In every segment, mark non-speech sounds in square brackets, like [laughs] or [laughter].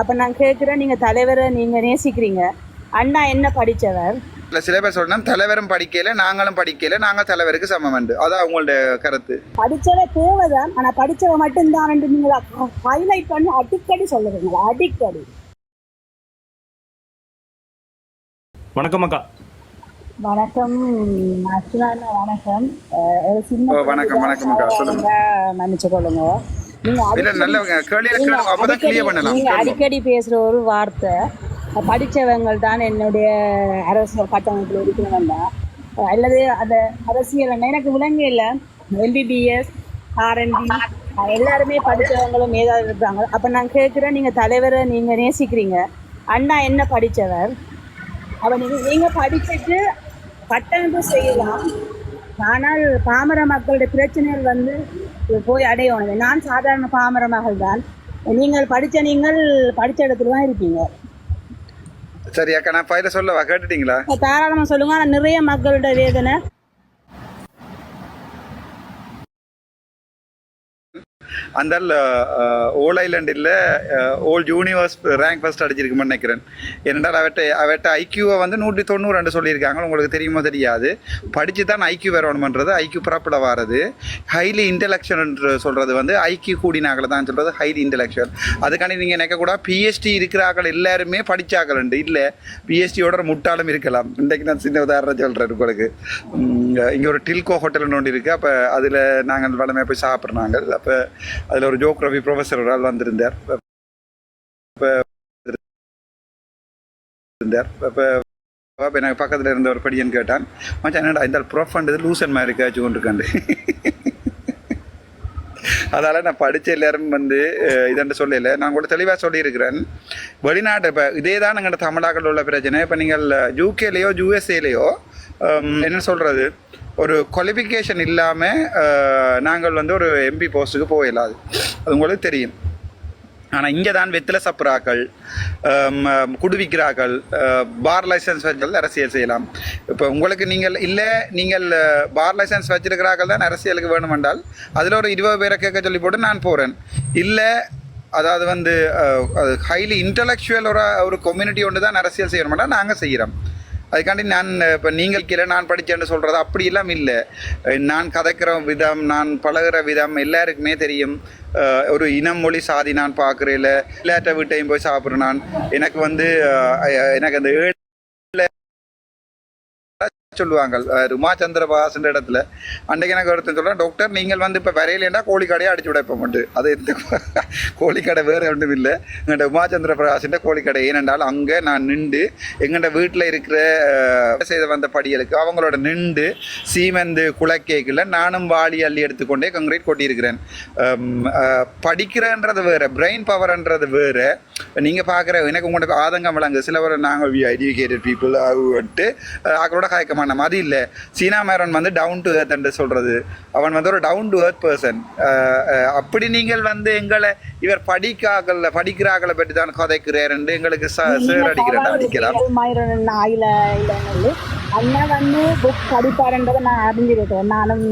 அப்ப நான் கேட்கிறேன் நீங்க தலைவரை நீங்க நேசிக்கிறீங்க. அண்ணா என்ன படிச்சவர்? இல்லை சில பேர் சொல்லணும் தலைவரும் படிக்கல நாங்களும் படிக்கல நாங்கள் தலைவருக்கு சமம் உண்டு அதான் உங்களோட கருத்து. படிச்சவ தேவைதான் ஆனா படிச்சவ மட்டும்தான் நீங்க ஹைலைட் பண்ணி அடிக்கடி சொல்லுறீங்க அடிக்கடி. வணக்கம் அக்கா. வணக்கம் அச்சுனான வணக்கம். வணக்கம், வணக்கம் அக்கா, சொல்லுங்க. மன்னிச்சு கொள்ளுங்க. நீங்க அடிக்கடி- பேசுற ஒரு வார்த்தை படிச்சவங்கள் தான் என்னுடைய அரசியல் கட்டமைப்பில் இருக்கிறவங்க. அல்லது அந்த அரசியல் எனக்கு விலங்கு இல்லை. எம்பிபிஎஸ் ஆர்என்பி எல்லாருமே படிச்சவங்களும் ஏதாவது இருக்காங்க. அப்ப நான் கேட்கிறேன் நீங்க தலைவரை நீங்க நேசிக்கிறீங்க. அண்ணா என்ன படிச்சவர்? அப்ப நீங்க நீங்க படிச்சுட்டு கட்டமைப்பு செய்யலாம். ஆனால் பாமர மக்களுடைய பிரச்சனைகள் வந்து போய் அடையணும் நான் சாதாரண பாமர மகள் தான் நீங்கள் படிச்ச நீங்கள் படிச்ச இடத்துல தான் இருப்பீங்க. சரி அக்கா நான் பயில சொல்லவா? கேட்டுட்டீங்களா? தாராளமா சொல்லுங்க. ஆனா நிறைய மக்களோட வேதனை. அந்தால் ஓல் ஐலண்டில் ஓல் யூனிவர்ஸ் ரேங்க் ஃபஸ்ட் அடிச்சிருக்குமென்னு நினைக்கிறேன். ஏனென்றால் அவட்ட அவட்ட ஐக்யூவை வந்து நூற்றி தொண்ணூறு சொல்லியிருக்காங்க உங்களுக்கு தெரியுமோ தெரியாது. படித்து தான் ஐக்யூ வரணுமன்றது ஐக்யூ புறப்பட வாரது. ஹைலி இன்டெலெக்சுவல் என்று சொல்கிறது வந்து ஐக்யூ கூடினாக்களை தான் சொல்கிறது ஹைலி இன்டெலெக்சுவல் அதுக்காண்டி நீங்கள் நினைக்கக்கூடாது பிஎஸ்டி இருக்கிறார்கள் எல்லாருமே படித்தாக்கள் உண்டு இல்லை பிஎஸ்டியோட முட்டாளும் இருக்கலாம். இன்றைக்கு நான் சின்ன உதாரணம் சொல்கிறேன் உங்களுக்கு. இங்கே ஒரு டில்கோ ஹோட்டல்னு ஒன்று இருக்குது அப்போ அதில் நாங்கள் வளமையாக போய் சாப்பிட்றாங்க அப்போ அதில் ஒரு ஜோக்ரஃபி ப்ரொஃபஸர் ஒரு ஆள் வந்திருந்தார். அப்போ இருந்தார் இப்போ எனக்கு பக்கத்தில் இருந்த ஒரு படியன் கேட்டான் மச்சான் என்னடா இந்த ப்ரொஃபண்ட் லூசன் மாதிரி இருக்காச்சு கொண்டு இருக்காண்டு அதால் நான் படித்த எல்லாரும் வந்து இதென்று சொல்லல. நான் கூட தெளிவாக சொல்லியிருக்கிறேன். வெளிநாட்டு இப்போ இதே தான் எங்கள்கிட்ட தமிழாக்கள் உள்ள பிரச்சனை. இப்போ நீங்கள் யூகேலேயோ யூஎஸ்ஏலேயோ என்ன சொல்கிறது ஒரு குவாலிஃபிகேஷன் இல்லாமல் நாங்கள் வந்து ஒரு எம்பி போஸ்ட்டுக்கு போயிடலாது அது உங்களுக்கு தெரியும். ஆனால் இங்கே தான் வெத்தில சப்புறாக்கள் குடுவிக்கிறார்கள் குடுவிக்கிறாக்கள் பார் லைசன்ஸ் வச்சால் அரசியல் செய்யலாம். இப்போ உங்களுக்கு நீங்கள் இல்லை நீங்கள் பார் லைசன்ஸ் வச்சிருக்கிறார்கள் தான் அரசியலுக்கு வேணுமென்றால் அதில் ஒரு இருபது பேரை கேட்க சொல்லி போட்டு நான் போகிறேன் இல்லை அதாவது வந்து அது ஹைலி இன்டலெக்சுவல் ஒரு ஒரு கம்யூனிட்டி ஒன்று தான் அரசியல் செய்யணுமெண்டா நாங்கள் செய்கிறோம் அதுக்காண்டி நான் இப்போ நீங்கள் கீழே நான் படித்தேன்னு சொல்கிறது அப்படியெல்லாம் இல்லை. நான் கதைக்கிற விதம் நான் பழகுற விதம் எல்லாருக்குமே தெரியும். ஒரு இனம் மொழி சாதி நான் பார்க்குறேன் எல்லாட்ட வீட்டையும் போய் சாப்பிட்றேன் நான். எனக்கு வந்து எனக்கு அந்த ஏழு சொல்லுவாங்க. அஹ், ருமா இடத்துல. அன்றைக்கு எனக்கு ஒருத்தன் சொல்கிறேன் டாக்டர் நீங்கள் வந்து இப்போ வரையிலேண்டா கோழிக்கடையை அடிச்சு விட இப்போ மட்டும் அது எந்த [laughs] கோழிக்கடை வேறு ஒன்றும் இல்லை. எங்கள்கிட்ட உமாச்சந்திர பிரகாசின் கோழிக்கடை ஏனென்றால் அங்கே நான் நின்று எங்கள்கிட்ட வீட்டில் இருக்கிற செய்த வந்த படிகளுக்கு அவங்களோட நின்று சீமந்து குலக்கேக்கில் நானும் வாளி அள்ளி எடுத்துக்கொண்டே கங்க்ரீட் கொட்டியிருக்கிறேன். அம், படிக்கிறன்றது வேறு பிரெயின் பவர்ன்றது வேறு. நீங்கள் பார்க்குற எனக்கு உங்களுக்கு ஆதங்கம் விளங்கு. சிலவர் நாங்கள் வி எஜுகேட்டட் பீப்புள் வந்துட்டு அவங்களோட கயக்கமான மாட்டோம் அது இல்லை. சீனா மேரன் வந்து டவுன் டு earth என்று சொல்கிறது அவன் வந்து ஒரு டவுன் டு earth பர்சன் அப்படி நீங்கள் வந்து எங்களை இவர் படிக்காகல படிக்கிறாக்களை பற்றி தான் கதைக்கிறார் என்று எங்களுக்கு சேர் அடிக்கிறேன் அடிக்கலாம் அண்ணா வந்து புக் படிப்பாருன்றதை நான் அறிஞ்சிருக்கேன். நானும்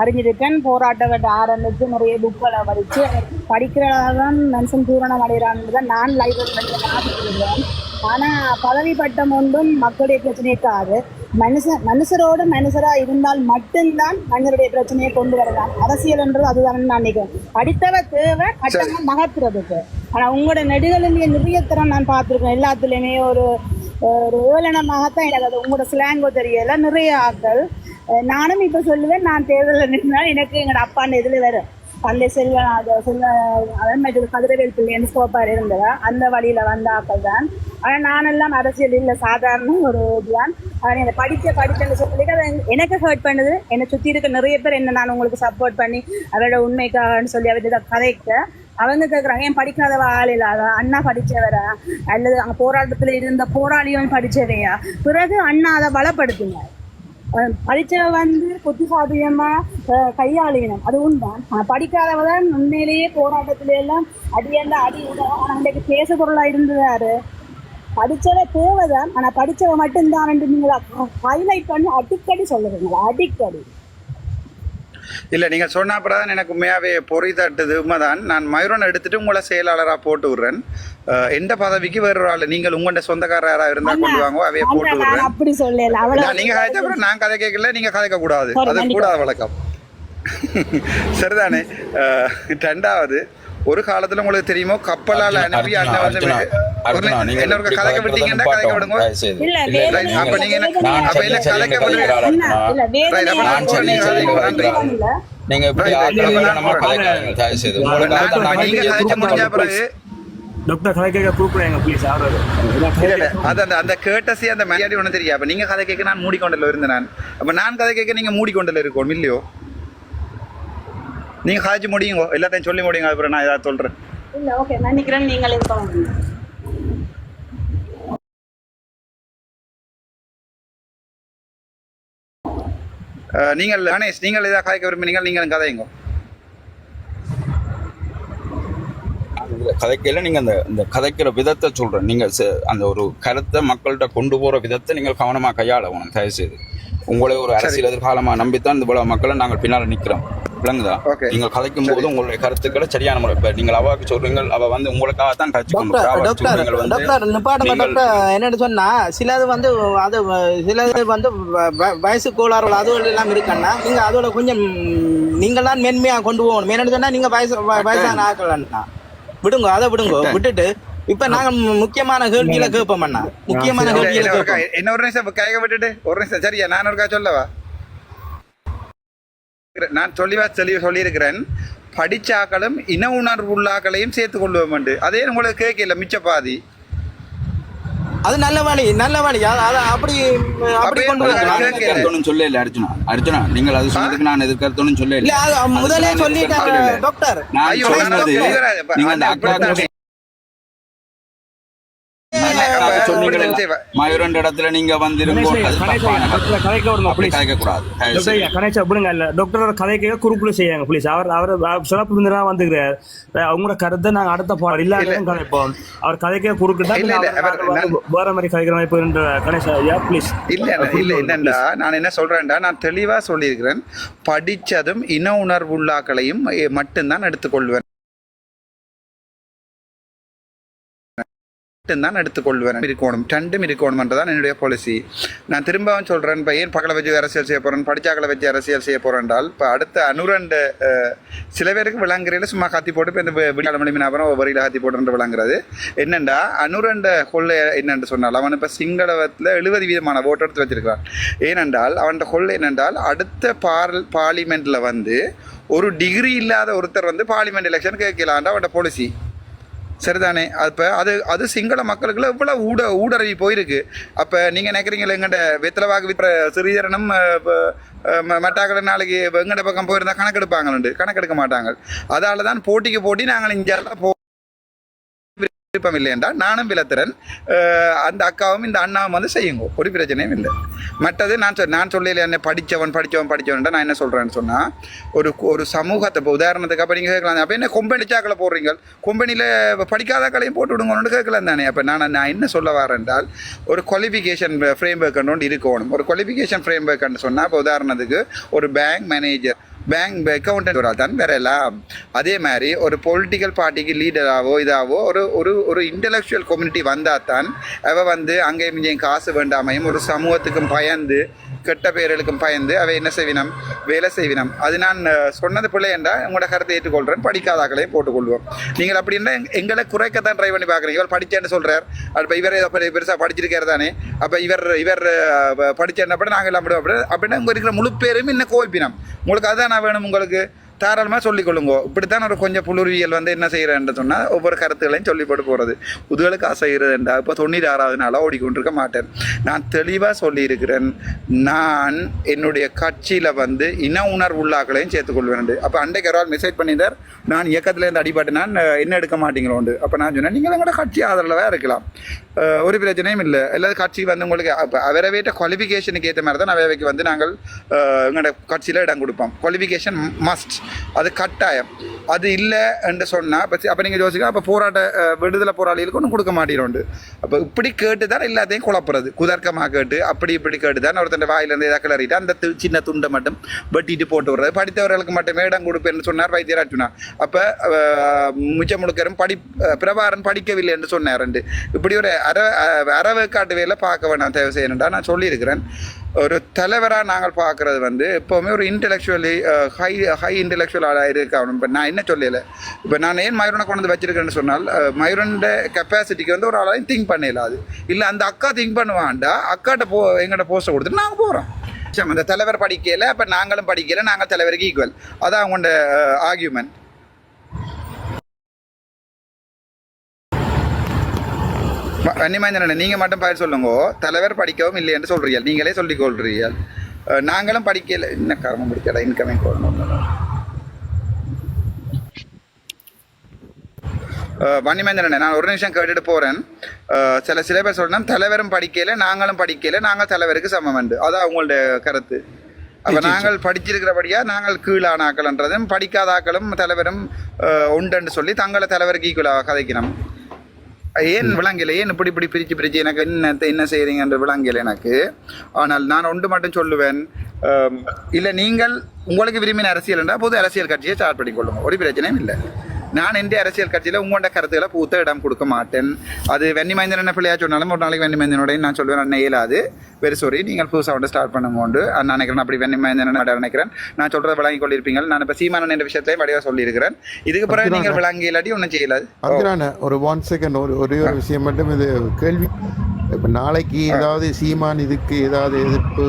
அறிஞ்சிருக்கேன். போராட்டம் ஆரம்பித்து நிறைய புக்களை படித்து படிக்கிறதான் மனுஷன் பூரணம் அடைகிறான்றதை நான் லைப்ரரி நான் ஆனால் பதவி பட்டம் ஒன்றும் மக்களுடைய பிரச்சனைக்காது மனுஷன் மனுஷரோடு மனுஷராக இருந்தால் மட்டும்தான் மனிதருடைய பிரச்சனையை கொண்டு வரலாம். அரசியல்ன்றது அதுதான் நான் நினைக்கிறேன். படித்தவ தேவை கட்டணம் நகர்த்துறதுக்கு. ஆனால் உங்களோட நெடுகளிலேயே நிறைய திறம் நான் பார்த்துருக்கேன் எல்லாத்துலேயுமே ஒரு ஒரு ஏளனமாகத்தான் எனக்கு அது உங்களோட ஸ்லாங்கோ தெரியல. நிறைய ஆட்கள் நானும் இப்போ சொல்லுவேன். நான் தேர்தலில் நின்றால் எனக்கு எங்களோட அப்பாண்ட இதில் வரும் பள்ளி செல்வ அது செல்வ அதே கதிரவேல் பிள்ளைன்னு சோப்பார் இருந்தவ அந்த வழியில் வந்த ஆட்கள் தான். ஆனால் நானெல்லாம் அரசியல் இல்லை. சாதாரண ஒரு இதுதான் ஆனால் என்னை படிக்க படிச்சேன்னு சொல்லிட்டு அதை எனக்கு ஹர்ட் பண்ணுது. என்னை சுற்றி இருக்க நிறைய பேர் என்ன நான் உங்களுக்கு சப்போர்ட் பண்ணி அவரோட உண்மைக்காகன்னு சொல்லி அவர் இதை கதைக்க அவங்க கேட்குறாங்க ஏன் படிக்காதவ? ஆள் இல்லாத அண்ணா படித்தவரா அல்லது அங்கே போராட்டத்தில் இருந்த போராளியும் படித்தவையா பிறகு அண்ணா அதை பலப்படுத்துங்க படித்தவ வந்து புத்திசாலியமா அஹ் கையாளினம் அது உண்மை படிக்காதவ தான் உண்மையிலேயே போராட்டத்துல எல்லாம் அடியெல்லாம் அடி ஆனால் ஆனா அன்றைக்கு பேச பொருளாக இருந்ததாரு படிச்சவ தேவைதான் ஆனா படிச்சவ மட்டும்தான் நீங்க ஹைலைட் பண்ணி அடிக்கடி சொல்லுவீங்களா? அடிக்கடி. இல்ல நீங்க சொன்ன அப்புறம் எனக்கு உண்மையாவே பொறி தட்டுது. உண்மைதான். நான் மயூரன் எடுத்துட்டு உங்களை செயலாளரா போட்டு விடுறேன். எந்த பதவிக்கு வேற ஆள்? நீங்கள் உங்கள்ட்ட சொந்தக்காரரா இருந்தா கொண்டு வாங்க அவைய போட்டு விடுறேன். அப்படி சொல்லல. அவ்வளவு நான் நீங்க கதைச்ச அப்புறம் நான் கதை கேட்கல நீங்க கதைக்க கூடாது. அது. கூடாது வழக்கம். சரிதானே? ரெண்டாவது ஒரு காலத்துல உங்களுக்கு தெரியுமோ? கப்பலால் அனுப்பி அண்ணன் வந்து என்ன ஒரு கதைக்க விட்டீங்கன்னா கதைக்க விடுங்க. அப்ப நீங்க அப்ப என்ன கதைக்க நீங்க விடுங்க. அண்ணா, நீங்க முடிஞ்ச பிறகு டாக்டர் கதை கேட்க ப்ளீஸ் அது? அந்த அந்த கேட்டசி அந்த மரியாதை ஒண்ணு தெரியும் அப்ப நீங்க கதை கேட்க நான் மூடிக்கொண்டல இருந்தேன் நான். அப்ப நான் கதை கேட்க நீங்க மூடிக்கொண்டல இருக்கணும் இல்லையோ? நீங்க காய்ச்சி முடியுங்க. எல்லாத்தையும் சொல்லி முடியுங்க. அப்புறம் நான் ஏதாவது சொல்றேன். இல்ல ஓகே நான் நிக்கிறேன். நீங்கள் இது பண்ணுங்க நீங்கள் கணேஷ் நீங்கள் ஏதாவது கதைக்க விரும்பினீங்க நீங்கள் கதைங்க கதைக்கையில நீங்க அந்த இந்த கதைக்கிற விதத்தை சொல்றேன். நீங்க ச- அந்த ஒரு கருத்தை மக்கள்கிட்ட கொண்டு போற விதத்தை நீங்கள் கவனமா கையாளணும் தயவு செய்து உங்களை ஒரு அரசியல் எதிர்காலமா நம்பித்தான் இந்த இவ்வளவு மக்களை நாங்கள் பின்னால நிக்கிறோம். விளங்குதா? Okay. நீங்கள் கதைக்கும் போது உங்களுடைய கருத்துக்களை சரியான முறை இப்ப நீங்கள் அவாக்கு சொல்றீங்க அவ வந்து உங்களுக்காக தான் கட்சி டாக்டர் டாக்டர் டாக்டர் நிப்பாட்டுங்க டாக்டர் என்னன்னு சொன்னா சிலது வந்து அது சிலது வந்து வ- வ- வயசு கோளாறுகள் அதுகள் எல்லாம் இருக்கண்ணா நீங்க அதோட கொஞ்சம் நீங்கள் தான் மென்மையா கொண்டு போகணும். என்னன்னு சொன்னா நீங்க வயசு வயசான ஆக்கலண்ணா விடுங்க அதை விடுங்க. விட்டுட்டு இப்ப நாங்க முக்கியமான கேள்வியில கேட்போம் அண்ணா. முக்கியமான கேள்வியில என்ன ஒரு நிமிஷம் கைக விட்டுட்டு ஒரு நிமிஷம் சரியா நான் ஒருக்கா சொல்லவா? நான் சொல்லிவா சொல்லி சொல்லியிருக்கிறேன் படிச்சாக்களும் இன உணர்வு உள்ளாக்களையும் சேர்த்து கொள்வோம் உண்டு. அதே உங்களுக்கு கேட்கல மிச்ச பாதி அது நல்ல வழி நல்ல வழி அப்படி அப்படி கொண்டு உங்களுக்கு வரலாம் கேட்கல. எதிர்கருத்தொன்னும் சொல்ல இல்ல அர்ஜுனா அர்ஜுனா நீங்கள் அது சொன்னதுக்கு நான் எதிர்கருத்தொன்னும் சொல்ல இல்ல அது முதலே அதுக்கு நான் சொல்லிட்டாங்க சொல்லல. டாக்டர் நான் சொன்னது. நீங்க அந்த மயூரன் இடத்துல நீங்க கருத்து. கதைக்க குறுக்குல செய்யுங்க ப்ளீஸ் அவர் அவர் சிறப்பு விருந்தினரா வந்துக்கிறார் அவங்களோட கருத்தை நாங்க அடுத்த பாடம் இல்லாத கதைப்போம். அவர் கதைக்க குறுக்கிட்டா வேற- மாதிரி கதைக்கிற மாதிரி போயிருந்த கணேஷா ஐயா ப்ளீஸ் இல்ல இல்ல என்னண்டா? நான் என்ன சொல்றேன்டா? நான் தெளிவா சொல்லியிருக்கிறேன். படிச்சதும் இன உணர்வுள்ளாக்களையும் மட்டும்தான் எடுத்துக்கொள்வேன். மட்டும்தான் எடுத்துக்கொள்வேன். இருக்கணும். ரெண்டும் இருக்கணும்ன்றதான் என்னுடைய பாலிசி நான் திரும்பவும் சொல்கிறேன் இப்போ ஏன் பகலை வச்சு அரசியல் செய்ய போகிறேன் படித்தாக்களை வச்சு அரசியல் செய்ய போறேன்டால் இப்போ அடுத்த அனுரண்டு சில பேருக்கு விளங்குறையில் சும்மா காத்தி போட்டு இப்போ இந்த விழா மணி அப்புறம் ஒவ்வொரு காத்தி போட்டு விளங்குறது. என்னண்டா? அனுரண்ட கொள்ளை என்னென்று சொன்னால் அவன் இப்போ சிங்களவத்தில் எழுபது வீதமான ஓட்டு எடுத்து வச்சிருக்கிறான். ஏனென்றால் அவன் கொள்ளை என்னென்றால் அடுத்த பார் பார்லிமெண்ட்டில் வந்து ஒரு டிகிரி இல்லாத ஒருத்தர் வந்து பார்லிமெண்ட் எலெக்ஷன் கேட்கலான்டா அவன் பாலிசி சரிதானே? அப்போ அது அது சிங்கள மக்களுக்குள்ள இவ்வளோ ஊட ஊடறி போயிருக்கு. அப்போ நீங்கள் நினைக்கிறீங்களா எங்கிட்ட வெத்தலவாக்கு விற்ற சிறீதரனும் மட்டாக்கள் நாளைக்கு எங்கட பக்கம் போயிருந்தால் கணக்கெடுப்பாங்களுண்டு கணக்கெடுக்க மாட்டாங்க. அதால தான் போட்டிக்கு போட்டி நாங்கள் இங்கே போ விருப்பம் இல்லை என்றால் நானும் விலத்திறன். அந்த அக்காவும் இந்த அண்ணாவும் வந்து செய்யுங்க. ஒரு பிரச்சனையும் இல்லை. மற்றது நான் சொல் நான் சொல்லல என்ன படித்தவன் படித்தவன் படித்தவன்ட்டு நான் என்ன சொல்கிறேன்னு சொன்னால் ஒரு ஒரு சமூகத்தை இப்போ உதாரணத்துக்கு அப்போ நீங்கள் கேட்கலாம். அப்போ என்ன கொம்பனி சாக்களை போடுறீங்க கொம்பனியில் படிக்காதாக்களையும் போட்டு விடுங்கன்னு கேட்கலாம் தானே. அப்போ நான் நான் என்ன சொல்ல வரேன் என்றால் ஒரு குவாலிஃபிகேஷன் ஃப்ரேம் ஒர்க் ஒன்று இருக்கணும். ஒரு குவாலிஃபிகேஷன் ஃப்ரேம் ஒர்க்னு சொன்னால் இப்போ உதாரணத்துக்கு ஒரு பேங்க் மேனேஜர் பேங்க் அக்கௌண்டன்ட் ஒரு தான் வரலாம் அதே மாதிரி ஒரு பொலிட்டிக்கல் பார்ட்டிக்கு லீடராகவோ இதாகவோ ஒரு ஒரு ஒரு இன்டலெக்சுவல் கம்யூனிட்டி வந்தால் தான் அவள் வந்து அங்கேயும் இங்கேயும் காசு வேண்டாமையும் ஒரு சமூகத்துக்கும் பயந்து கெட்ட பேர்களுக்கும் பயந்து அவை என்ன செய்வினம்? வேலை செய்வினம். அது நான் சொன்னது பிள்ளை என்றால் உங்களோட கருத்தை ஏற்றுக்கொள்கிறேன் படிக்காதாக்களையும் போட்டுக்கொள்வோம். நீங்கள் அப்படின்னா எங்களை எங்களை குறைக்கத்தான் ட்ரை பண்ணி பார்க்குறீங்க. இவர் படிச்சேன்னு சொல்கிறார் அப்போ இவர் ஏதோ பெருசாக படிச்சிருக்காரு தானே. அப்போ இவர் இவர் அஹ், அப்படின்னா நாங்கள் அப்படி அப்படின்னா உங்கள் இருக்கிற முழு பேரும் இன்னும் கோவிப்பினம். உங்களுக்கு அதான் என்ன வேணும் உங்களுக்கு? தாராளமாக சொல்லிக்கொள்ளுங்க. இப்படித்தான் ஒரு கொஞ்சம் புலுருவியல் வந்து என்ன செய்கிறேன்னு சொன்னால் ஒவ்வொரு கருத்துக்களையும் சொல்லி போட்டு போகிறது உதுகளுக்கு ஆசைகிறதுண்டா இப்போ தொண்ணூறு ஆறாவது நாளாக ஓடிக்கொண்டிருக்க மாட்டேன். நான் தெளிவாக சொல்லியிருக்கிறேன். நான் என்னுடைய கட்சியில் வந்து இன உணர்வுள்ளாக்களையும் சேர்த்துக்கொள்வேன் அப்போ அன்றைக்கு ஒரு ஆள் மெசேஜ் பண்ணியிருந்தார். நான் இயக்கத்துலேருந்து அடிபட்டுனான் என்ன எடுக்க மாட்டேங்கிறோண்டு அப்போ நான் சொன்னேன் நீங்கள் எங்களோட கட்சி ஆதரவாக இருக்கலாம். ஒரு பிரச்சனையும் இல்லை. எல்லா கட்சி வந்து உங்களுக்கு அப்போ வீட்டை குவாலிஃபிகேஷனுக்கு ஏற்ற மாதிரி தான் அவைக்கு வந்து நாங்கள் எங்களோட கட்சியில் இடம் கொடுப்போம். குவாலிஃபிகேஷன் மஸ்ட் அது கட்டாயம். அது இல்லை என்று சொன்னால் இப்போ அப்போ நீங்கள் யோசிக்க அப்போ போராட்ட விடுதலை போராளிகளுக்கு ஒன்றும் கொடுக்க மாட்டேறோண்டு. அப்போ இப்படி கேட்டு தான் எல்லாத்தையும் குழப்புறது. குதர்க்கமாக கேட்டு அப்படி இப்படி கேட்டு தான் ஒருத்தன் வாயிலேருந்து இதை கிளறிட்டு அந்த து- சின்ன துண்டை மட்டும் வெட்டிட்டு போட்டு விடுறது. படித்தவர்களுக்கு மட்டுமே இடம் கொடுப்பேன்னு சொன்னார் வைத்தியர் அர்ஜுனா. அப்போ முச்சம் முழுக்கரும் படி பிரபாரன் படிக்கவில்லை என்று சொன்னார் இப்படி ஒரு அற அறவை காட்டு வேலை பார்க்க வேணாம் தேவை செய்யணுண்டா நான் சொல்லியிருக்கிறேன். ஒரு தலைவராக நாங்கள் பார்க்குறது வந்து எப்போவுமே ஒரு இன்டெலெக்சுவலி ஹை ஹை இன்டெலெக்சுவலாக இருக்கணும் இப்போ நான் என்ன சொல்லல? இப்போ நான் ஏன் மயூரனை கொண்டு வந்து வச்சிருக்கேன்னு சொன்னால் மயூரனோட கெப்பாசிட்டிக்கு வந்து ஒரு ஆளாலையும் திங்க் பண்ணல அது. இல்லை அந்த அக்கா திங்க் பண்ணுவான்டா அக்காட்ட போ எங்கள்கிட்ட போஸ்ட்டை கொடுத்துட்டு நாங்கள் போகிறோம் அந்த தலைவர் படிக்கல அப்போ நாங்களும் படிக்கல நாங்கள் தலைவருக்கு ஈக்குவல் அதான் அவங்களோட ஆர்கியூமெண்ட் கன்னிமேந்திரன் நீங்கள் மட்டும் பயிர் சொல்லுங்க. தலைவர் படிக்கவும் இல்லை என்று சொல்றீர்கள். நீங்களே சொல்லிக் அஹ், நாங்களும் படிக்கல. என்ன கர்மம் பிடிக்கல? இன்கமிங் வன்னிமேந்திரன் நான் ஒரு நிமிஷம் கேட்டுட்டு போறேன். அஹ், சில சில பேர் சொல்றேன். தலைவரும் படிக்கல நாங்களும் படிக்கல. நாங்கள் தலைவருக்கு சமம் உண்டு அதான் உங்களோட கருத்து. அப்ப நாங்கள் படிச்சிருக்கிறபடியா நாங்கள் கீழானாக்கள்ன்றதும் படிக்காத ஆக்களும் தலைவரும் உண்டுன்னு சொல்லி தங்களை தலைவருக்கு ஈக்குவலாக கதைக்கணும். ஏன் விளங்கல ஏன் இப்படி இப்படி பிரிச்சு பிரிச்சு எனக்கு என்ன என்ன செய்றீங்கன்ற விளங்கல எனக்கு? ஆனால் நான் ஒன்று மட்டும் சொல்லுவேன் இல்ல நீங்கள் உங்களுக்கு விரும்பின அரசியல் என்றால் பொது அரசியல் கட்சியை ஸ்டார்ட் பண்ணிக்கொள்ளுங்க ஒரு பிரச்சனையும் இல்லை. நான் எந்த அரசியல் கட்சியில் உங்களோட கருத்துக்களை பூத்த இடம் கொடுக்க மாட்டேன் அது வெண்ணி மைந்தன் என்ன பிள்ளையா சொன்னாலும் ஒரு நாளைக்கு வெண்ணி மைந்தனோட நான் சொல்லுவேன் அண்ணன் இயலாது வெரி சாரி நீங்கள் புதுசாக வந்து ஸ்டார்ட் பண்ணுங்கோண்டு நான் நினைக்கிறேன் அப்படி வெண்ணி மைந்தன் நினைக்கிறேன் நான் சொல்றதை விளங்கி கொள்ளிருப்பீங்க நான் இப்போ சீமானன் என்ற விஷயத்தையும் வடிவாக சொல்லியிருக்கிறேன் இதுக்கு பிறகு நீங்கள் விளங்கி இல்லாட்டி ஒன்றும் செய்யலாது அர்ஜுனான ஒரு ஒன் செகண்ட் ஒரு ஒரே ஒரு விஷயம் மட்டும் இது கேள்வி இப்போ நாளைக்கு ஏதாவது சீமான் இதுக்கு ஏதாவது எதிர்ப்பு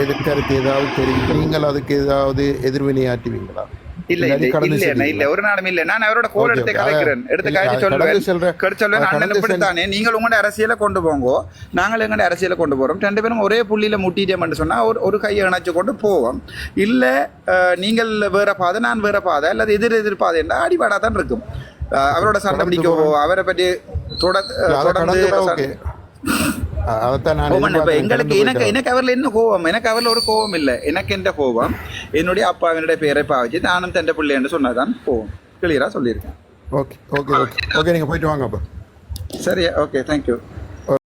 எதிர்கருத்து ஏதாவது தெரியும் நீங்கள் அதுக்கு ஏதாவது எதிர்வினையாற்றுவீங்களா இல்ல இல்ல இல்ல ஒரு நாளும் இல்ல. நான் அவரோட கோல் எடுத்து okay. கலைக்கிறேன் எடுத்து கடந்து சொல்லுவேன். கடிச்சு சொல்லுவேன். அண்ணன் இப்படித்தானே? நீங்கள் உங்களோட அரசியலை கொண்டு போங்கோ. நாங்கள் எங்களோட அரசியலை கொண்டு போறோம். ரெண்டு பேரும் ஒரே புள்ளியில முட்டிட்டோம்னு சொன்னா ஒரு ஒரு கையை இணைச்சு கொண்டு போவோம். இல்ல நீங்கள் வேற பாதை நான் வேற பாதை அல்லது எதிர் எதிர் பாதை என்றால் அடிபாடா தான் இருக்கும். அவரோட சண்டை பிடிக்கவோ அவரை பற்றி தொடர்ந்து இப்ப. எங்களுக்கு எனக்கு. எனக்கு அவர்ல என்ன கோவம்? எனக்கு அவர்ல ஒரு கோவம் இல்ல எனக்கு எந்த கோவம்? என்னுடைய அப்பாவினுடைய பேரை பாவிச்சு நானும் தண்டை பிள்ளை என்று சொன்னதான் கோவம். கிளியரா சொல்லியிருக்கேன். ஓகே ஓகே ஓகே ஓகே நீங்கள் போயிட்டு வாங்க அப்போ. சரி ஓகே தேங்க்யூ